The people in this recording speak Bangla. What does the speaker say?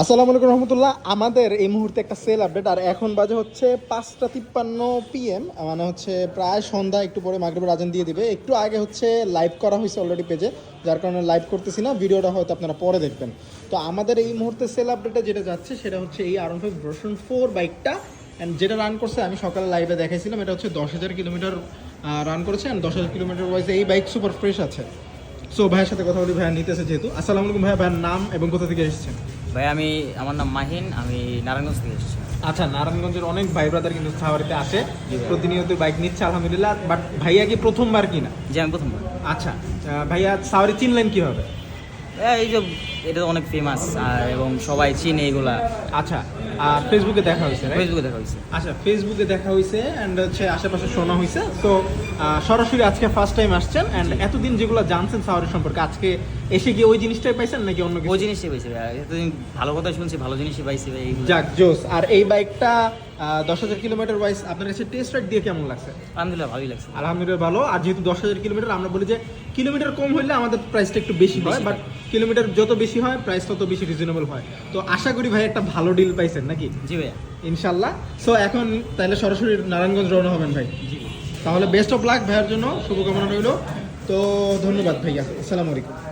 আসসালামু আলাইকুম রহমতুল্লাহ। আমাদের এই মুহূর্তে একটা সেল আপডেট আর এখন বাজে হচ্ছে পাঁচটা তিপ্পান্ন পিএম মানে হচ্ছে প্রায় সন্ধ্যা, একটু পরে মাগরিবের আজান দিয়ে দিবে। একটু আগে হচ্ছে লাইভ করা হয়েছে অলরেডি পেজে যার কারণে লাইভ করতেছি না, ভিডিওটা হয়তো আপনারা পরে দেখবেন। তো আমাদের এই মুহূর্তে সেল আপডেটে যেটা যাচ্ছে, সেটা হচ্ছে এই আর ফাইভ ভার্সন ফোর বাইকটা অ্যান্ড যেটা রান করছে, আমি সকালে লাইভে দেখাইছিলাম, এটা হচ্ছে দশ হাজার কিলোমিটার রান করেছে অ্যান্ড দশ হাজার কিলোমিটার ওয়াইজ এই বাইক সুপার ফ্রেশ আছে। সো ভাইয়ের সাথে কথা বলি, ভাইয়া নিতেছে যেহেতু। আসসালামু আলাইকুম ভাইয়া, ভাইয়ের নাম এবং কোথা থেকে এসেছেন? ভাই আমি আমার নাম মাহিন আমি নারায়ণগঞ্জ থেকে এসেছি। আচ্ছা নারায়ণগঞ্জের অনেক ভাই ব্রাদার কিন্তু সাওয়ারিতে আসে প্রতিনিয়ত বাইক নিচ্ছে আলহামদুলিল্লাহ বাট ভাইয়া কি প্রথমবার কিনা? যে আমি প্রথমবার। আচ্ছা ভাইয়া সাওয়ারি চিনলেন কীভাবে? এই যে এটা তো অনেক ফেমাস এবং সবাই চিনে এগুলা। আচ্ছা আর ফেসবুকে দেখা হয়েছে? ফেসবুকে দেখা হয়েছে। আচ্ছা ফেসবুকে দেখা হয়েছে অ্যান্ড হচ্ছে আশেপাশে শোনা হয়েছে। তো সরাসরি আজকে ফার্স্ট টাইম আসছেন অ্যান্ড এতদিন যেগুলো জানছেন সাওয়ারি সম্পর্কে আজকে এসে গিয়ে ওই জিনিসটাই পাইছেন নাকি অন্য ওই কিছু? জিনিসই পাইছি এতদিন ভালো কথা শুনছি ভালো জিনিসই পাইছি ভাই যাক জোস। আর এই বাইকটা দশ হাজার কিলোমিটার ওয়াইজ আপনার কাছে টেস্ট রাইড দিয়ে কেমন লাগছে? আলহামদুলিল্লাহ ভালোই লাগছে। আলহামদুলিল্লাহ ভালো। আর যেহেতু দশ হাজার কিলোমিটার আমরা বলি যে কিলোমিটার কম হলে আমাদের প্রাইসটা একটু বেশি হয় বাট কিলোমিটার যত বেশি হয় প্রাইস তত বেশি রিজনেবল হয়। তো আশা করি ভাই একটা ভালো ডিল পাইছেন নাকি? জি ভাইয়া। ইনশাল্লাহ সো এখন তাহলে সরাসরি নারায়ণগঞ্জ রওনা হবেন ভাই। তাহলে বেস্ট অফ লাক ভাইয়ের জন্য। শুভকামনা রইল। তো ধন্যবাদ ভাইয়া। আসসালামু আলাইকুম।